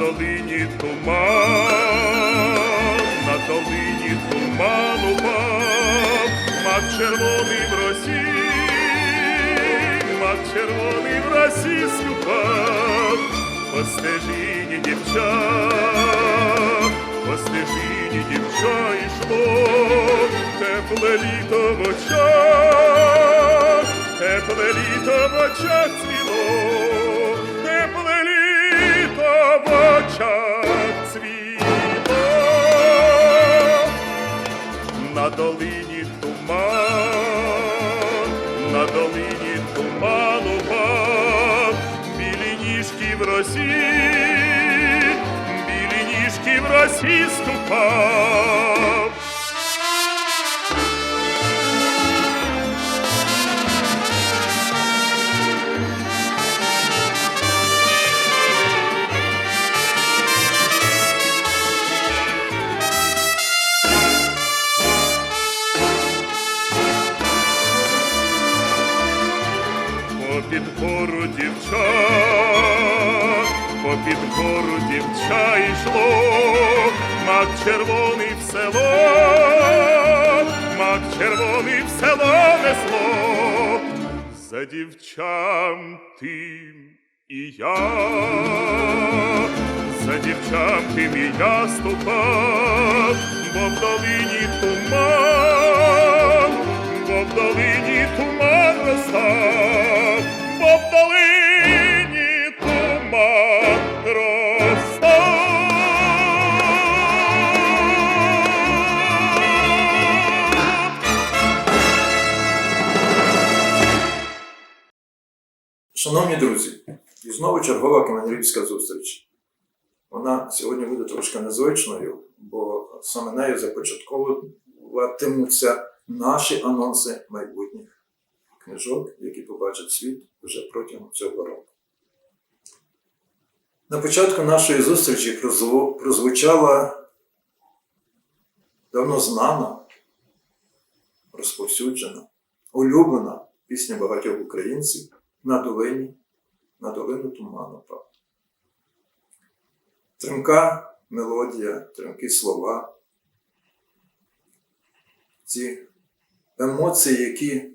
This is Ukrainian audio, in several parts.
долині туман, на долині туман упав, мак червоний в росі, мак червоний в росі ступав, по стежині дівча, по стежині дівча йшло, тепле літо в очах, тепле літо в очах цвіло, очах цвіло. На долині туман, на долині туман упав, білі ніжки в росі, білі ніжки в росі ступав. Гору дівча йшло, мак червоний в село, мак червоний в село несло, за дівчам тим і я, за дівчам тим і я ступав, бо в долині туман, знову чергова командирівська зустріч. Вона сьогодні буде трошки незвичною, бо саме нею започатковуватимуться наші анонси майбутніх книжок, які побачать світ вже протягом цього року. На початку нашої зустрічі прозвучала давно знана, розповсюджена, улюблена пісня багатьох українців на долині, на долину туману пав. Тримка мелодія, тримкі слова. Ці емоції, які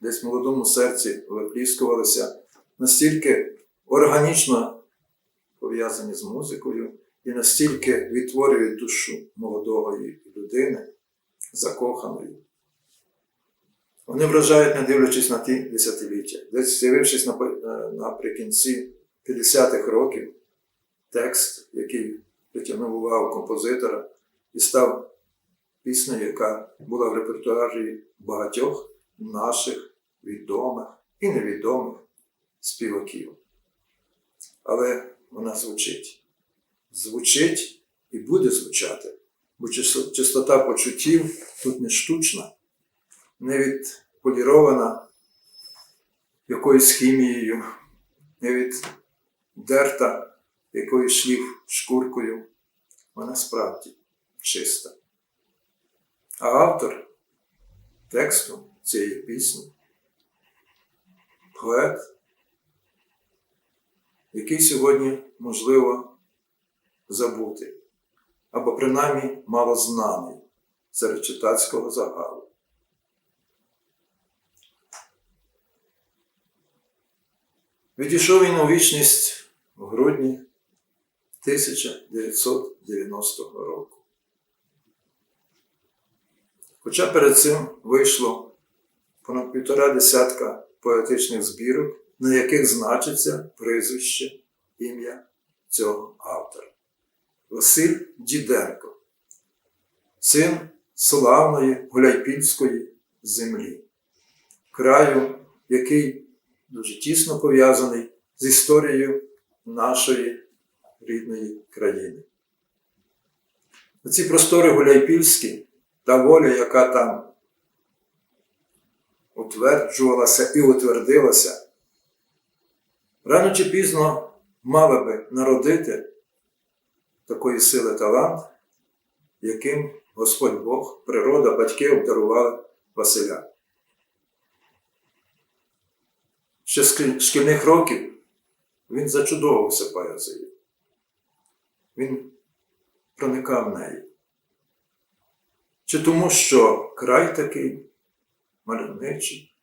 десь в молодому серці випліскувалися, настільки органічно пов'язані з музикою і настільки відтворюють душу молодої людини, закоханої. Вони вражають, не дивлячись на ті десятиліття. Десь з'явившись е, наприкінці 50-х років, текст, який притягнув увагу композитора і став піснею, яка була в репертуарі багатьох наших відомих і невідомих співаків. Але вона звучить. Звучить і буде звучати, бо чистота почуттів тут не штучна, не відполірована якоюсь хімією, не віддерта якоюсь шліф шкуркою. Вона справді чиста. А автор тексту цієї пісні поет, який сьогодні можливо забути, або принаймні мало знаний серед читацького загалу. Відійшов він у вічність в грудні 1990 року. Хоча перед цим вийшло понад півтора десятка поетичних збірок, на яких значиться прізвище ім'я цього автора. Василь Діденко, син славної Гуляйпільської землі, краю, який дуже тісно пов'язаний з історією нашої рідної країни. Ці простори Гуляйпільські, та воля, яка там утверджувалася і утвердилася, рано чи пізно мала би народити такої сили талант, яким Господь Бог, природа, батьки обдарували Василя. Ще з шкіль- шкільних років він зачудовувався поезією. він проникав в неї. Чи тому, що край такий мальовничий,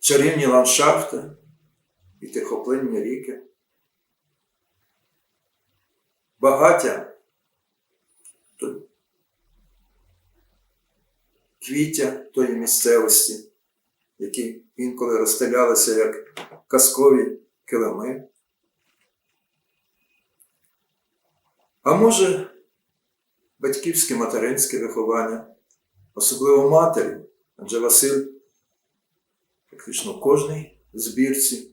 чарівні ландшафти і тихоплинні ріки, багаття квіття тої місцевості, які інколи розстелялися як казкові килими. А може, батьківське материнське виховання, особливо матері, адже Василь практично в кожній збірці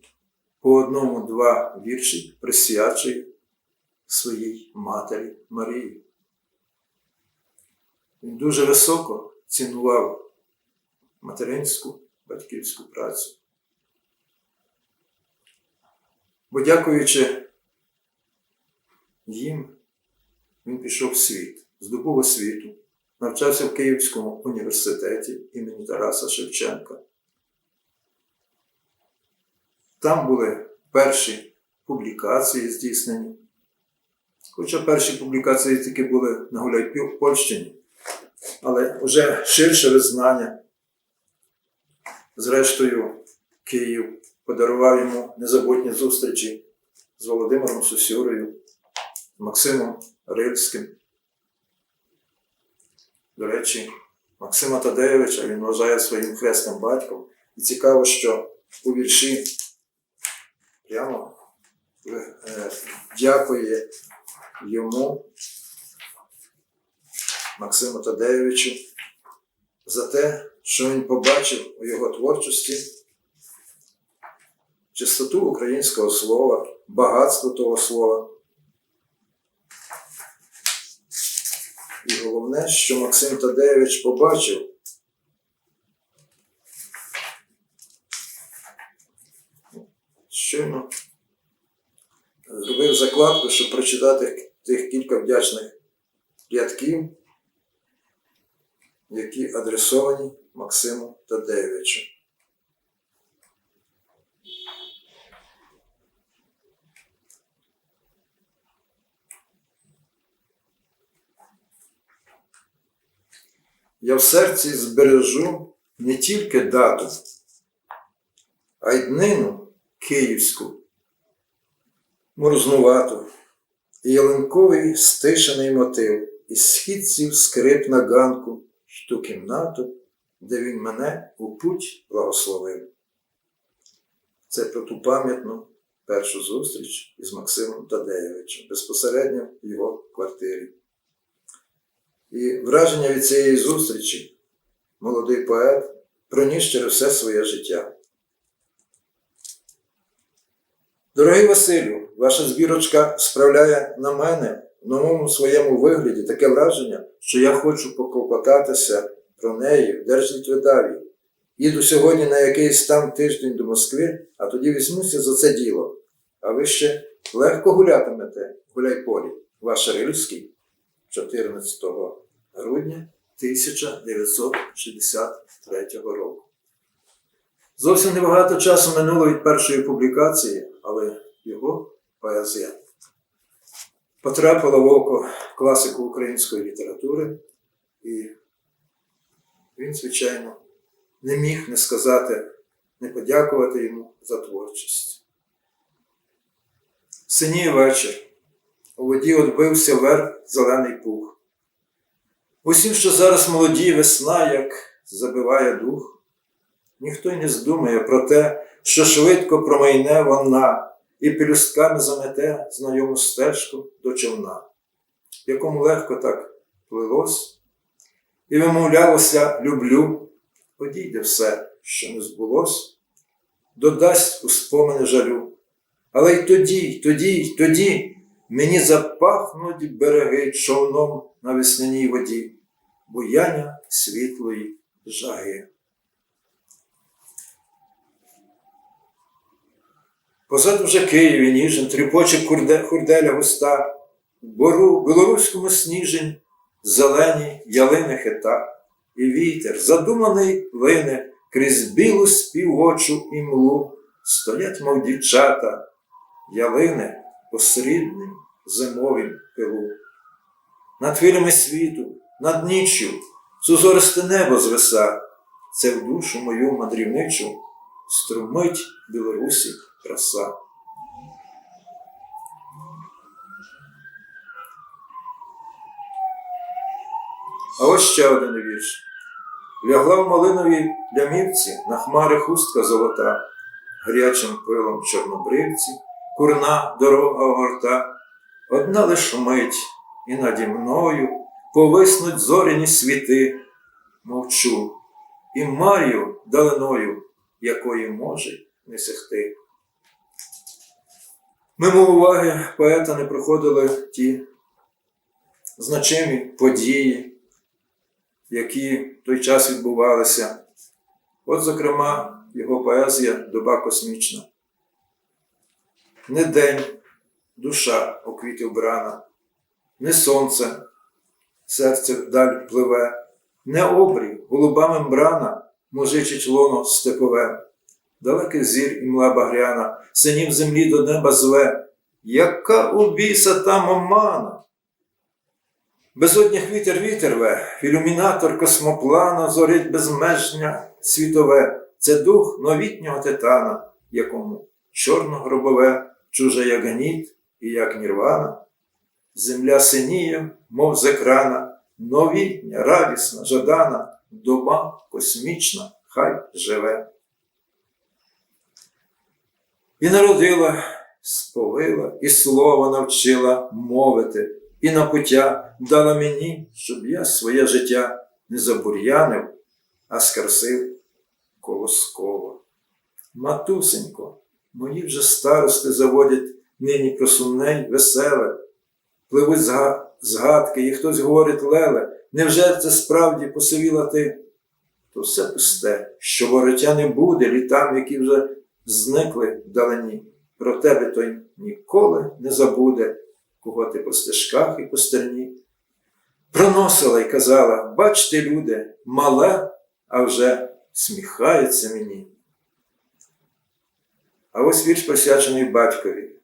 по одному-два вірші присвячує своїй матері Марії. Він дуже високо цінував материнську батьківську працю. Бо дякуючи їм, він пішов в світ, здобув освіту, навчався в Київському університеті імені Тараса Шевченка. Там були перші публікації здійснені. Хоча перші публікації тільки були на Гуляйпольщині, але вже ширше визнання. Зрештою, Київ подарував йому незабутні зустрічі з Володимиром Сусюрою, Максимом Рильським. До речі, Максима Тадеєвича він вважає своїм хресним батьком. І цікаво, що у вірші прямо е, дякує йому, Максиму Тадеєвичу, за те, що він побачив у його творчості чистоту українського слова, багатство того слова. І головне, що Максим Тадеєвич побачив, щойно зробив закладку, щоб прочитати тих кілька вдячних рядків, які адресовані Максиму Тадеєвичу. Я в серці збережу не тільки дату, а й днину київську, морознувату, і ялинковий стишений мотив, і східців скрип на ганку, ту кімнату, де він мене у путь благословив. Це про ту пам'ятну першу зустріч із Максимом Тадеєвичем безпосередньо в його квартирі. І враження від цієї зустрічі молодий поет проніс через все своє життя. Дорогий Василю, ваша збірочка справляє на мене в новому своєму вигляді таке враження, що я хочу поклопотатися про неї в Держлітвидаві. Їду сьогодні на якийсь там тиждень до Москви, а тоді візьмуся за це діло. А ви ще легко гулятимете в гуляйполі, ваш Рильський, 14 грудня 1963 року. Зовсім небагато часу минуло від першої публікації, але його поезія потрапила в око класику української літератури, і він, звичайно, не міг не сказати, не подякувати йому за творчість. Синій вечір. У воді отбився вверх зелений пух. Усім, що зараз молоді, весна, як забиває дух. Ніхто й не здумає про те, що швидко промайне вона і пелюстками замете знайому стежку до човна, якому легко так плилось, і вимовлялося люблю, одійде все, що не збулось, додасть у спомини жалю. Але й тоді, й тоді, й тоді мені запахнуть береги човном на весняній воді, буяння світлої жаги. Позаду вже Києві ніжен, тріпоче курде, хурделя густа, бору білоруському сніжень, зелені ялини хита, і вітер, задуманий лине, крізь білу співочу імлу, стоять, мов дівчата, ялини посрідним зимовім пилу. Над хвилями світу, над ніччю, сузористе небо звиса, це в душу мою мандрівничу струмить Білорусі краса. А ось ще один вірш. Лягла в малиновій лямівці на хмари хустка золота, гарячим пилом чорнобривці, курна дорога огорта, одна лиш мить, і наді мною повиснуть зоряні світи, мовчу, і мар'ю далиною, якої може не сягти. Мимо уваги поета не проходили ті значимі події, які в той час відбувалися. От, зокрема, його поезія Доба космічна. Не день, душа у квіти вбрана, не сонце, серце вдаль пливе, не обрій, голуба мембрана, мужичить лоно степове, далекий зір і мла багряна, синів землі до неба зве, яка у біса там омана. Безодніх вітер вітер ве, ілюмінатор космоплана зорить безмежня світове, це дух новітнього титана, якому чорно-гробове, чуже як гніт і як нірвана. Земля синіє, мов з екрана, новітня, радісна, жадана, доба космічна, хай живе. І народила, сповила, і слово навчила мовити і на пуття дала мені, щоб я своє життя не забур'янив, а скарсив колосково. Матусенько, мої вже старости заводять нині про сумне й веселе, пливуть зга- згадки, і хтось говорить леле, невже це справді посивіла ти? То все пусте, що вороття не буде літам, які вже зникли вдалині. Про тебе той ніколи не забуде кого по стежках і по стерні. Проносила й казала, бачте, люди, мале, а вже сміхається мені. А ось вірш присвячений батькові.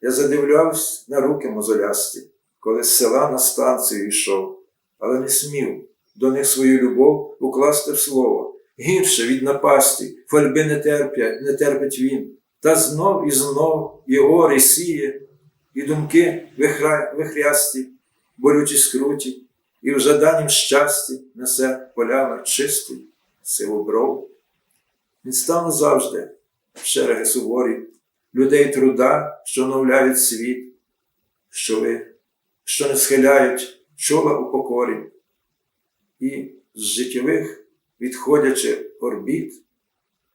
Я задивлявся на руки мозолясті, коли з села на станцію йшов, але не смів до них свою любов укласти в слово. Гірше від напасті, фальби не терпять, не терпить він, та знов і знов і гори сіє, і думки вихрясті, болючі скруті, і в жаданім щасті несе полями чистий сивобров. Він став назавжди в шереги суворі, людей труда, що оновляють світ, що, ви, що не схиляють чола у покорі, і з життєвих, відходячи орбіт,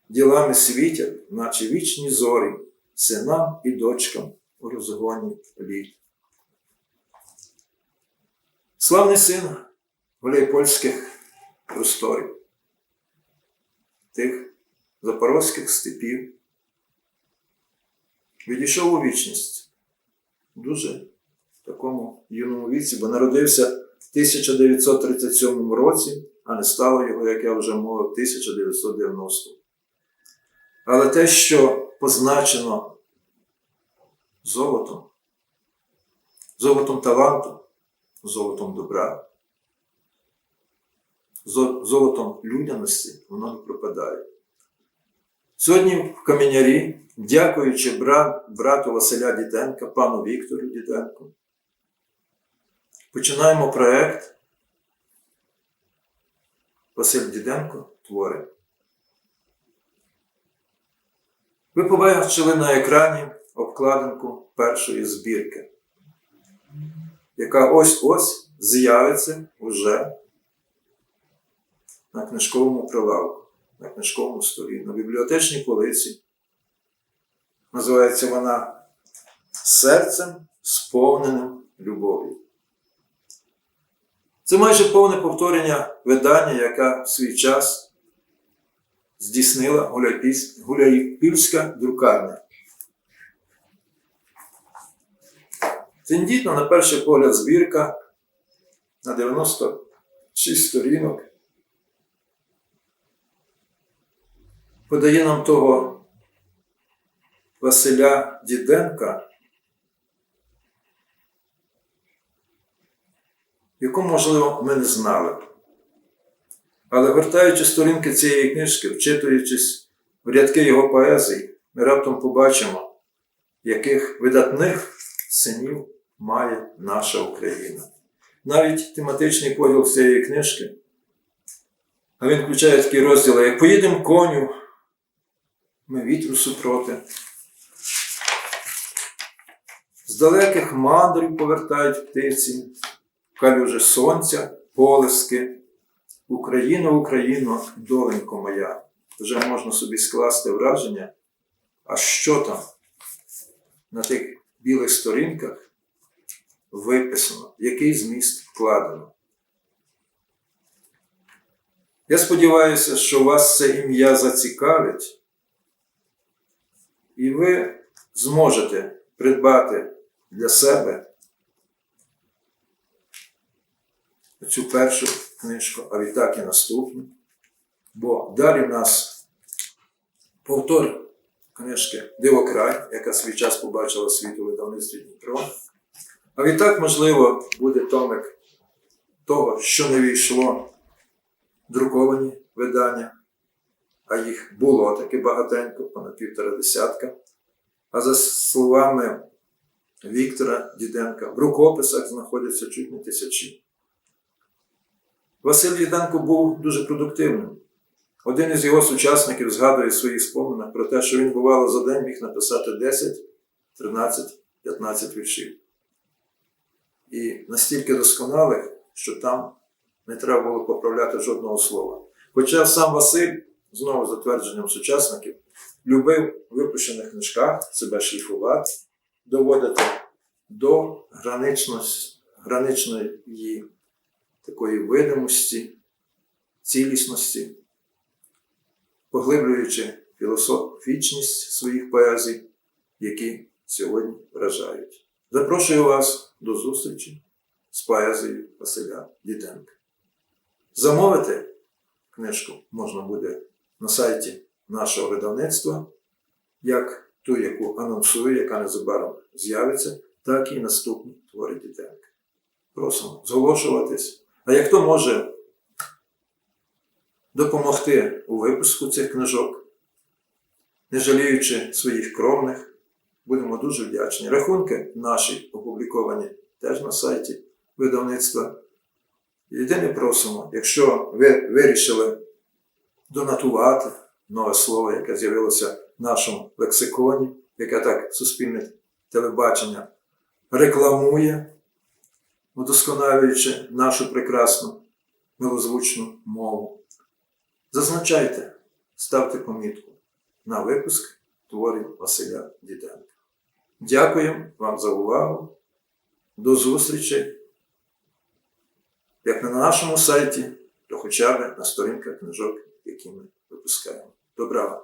ділами світять, наче вічні зорі, синам і дочкам розгоні літ. Славний син гуляйпольських просторів, тих запорозьких степів, відійшов у вічність дуже такому юному віці, бо народився в 1937 році, а не стало його, як я вже мовив, 1990. Але те, що позначено золотом, золотом таланту, золотом добра, золотом людяності, воно не пропадає. Сьогодні в Каменярі, дякуючи брату Василя Діденка, пану Віктору Діденку, починаємо проект Василь Діденко твори. Ви побачили на екрані обкладинку першої збірки, яка ось-ось з'явиться уже на книжковому прилавку, на книжковому столі, на бібліотечній полиці. Називається вона Серцем сповненим любов'ю. Це майже повне повторення видання, яке в свій час здійснила Гуляйпільська друкарня. Тендітна, на перший погляд, збірка на 96 сторінок подає нам того Василя Діденка яку, можливо, ми не знали. Але гортаючи сторінки цієї книжки, вчитуючись в рядки його поезії, ми раптом побачимо, яких видатних синів має наша Україна. Навіть тематичний поділ цієї книжки, а він включає такі розділи, як поїдемо коню, ми вітру супроти. З далеких мандрів повертають птиці, калюже сонця, полиски. Україно, Україно, доленько моя. Вже можна собі скласти враження, а що там на тих білих сторінках виписано, який зміст вкладено. Я сподіваюся, що вас це ім'я зацікавить, і ви зможете придбати для себе цю першу книжку, а відтак і наступну. Бо далі в нас повтор книжки Дивокрай, яка свій час побачила світ у видавництві Дніпро. А відтак, можливо, буде томик того, що не війшло друковані видання, а їх було таки багатенько, понад півтора десятка. А за словами Віктора Діденка, в рукописах знаходяться чуть не тисячі. Василь Діденко був дуже продуктивним. Один із його сучасників згадує в своїх споминах про те, що він бувало за день міг написати 10, 13, 15 віршів. І настільки досконалих, що там не треба було поправляти жодного слова. Хоча сам Василь, знову за твердженням сучасників, любив в випущених книжках себе шліфувати, доводити до граничної такої видимості, цілісності, поглиблюючи філософічність своїх поезій, які сьогодні вражають. Запрошую вас до зустрічі з поезією Василя Діденка. Замовити книжку можна буде на сайті нашого видавництва, як ту, яку анонсую, яка незабаром з'явиться, так і наступні твори Діденка. Просимо зголошуватись. А як хто може допомогти у випуску цих книжок, не жаліючи своїх кровних, будемо дуже вдячні. Рахунки наші опубліковані теж на сайті видавництва. Єдине просимо, якщо ви вирішили донатувати нове слово, яке з'явилося в нашому лексиконі, яке так суспільне телебачення рекламує, удосконалюючи нашу прекрасну милозвучну мову. Зазначайте, ставте помітку на випуск творів Василя Діденка. Дякуємо вам за увагу. До зустрічі! Як не на нашому сайті, то хоча б на сторінках книжок, які ми випускаємо. Добра!